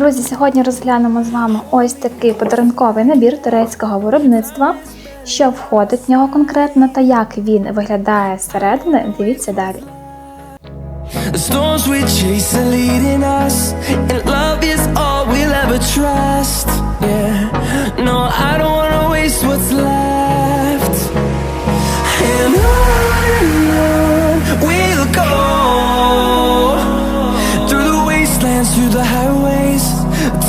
Друзі, сьогодні розглянемо з вами ось такий подарунковий набір турецького виробництва. Що входить в нього конкретно та як він виглядає зсередини, дивіться далі. Through the highways,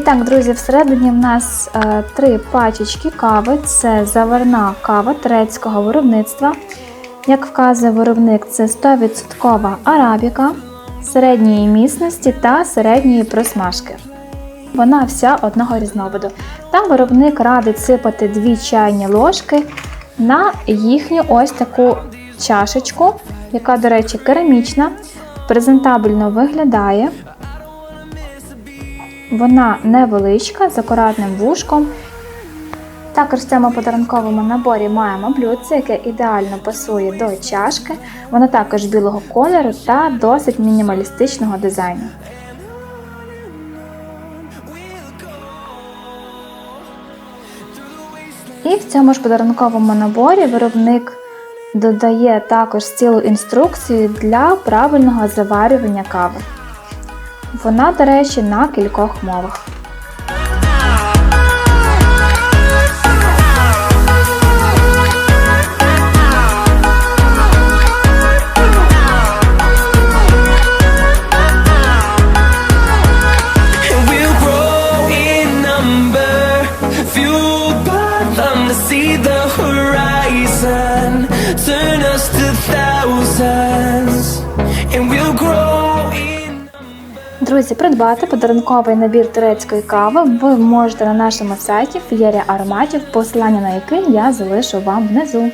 І так, друзі, всередині в нас е, три пачечки кави. Це заварна кава турецького виробництва. Як вказує виробник, це 100% арабіка середньої міцності та середньої просмажки. Вона вся одного різновиду. Та виробник радить сипати 2 чайні ложки на їхню ось таку чашечку, яка, до речі, керамічна, презентабельно виглядає. Вона невеличка, з акуратним вушком. Також в цьому подарунковому наборі маємо блюдце, яке ідеально пасує до чашки. Воно також білого кольору та досить мінімалістичного дизайну. І в цьому ж подарунковому наборі виробник додає також цілу інструкцію для правильного заварювання кави. Вона, до речі, на кількох мовах. Turn us to thousands, and we'll grow. Друзі, придбати подарунковий набір турецької кави ви можете на нашому сайті Фієрія Ароматів, посилання на який я залишу вам внизу.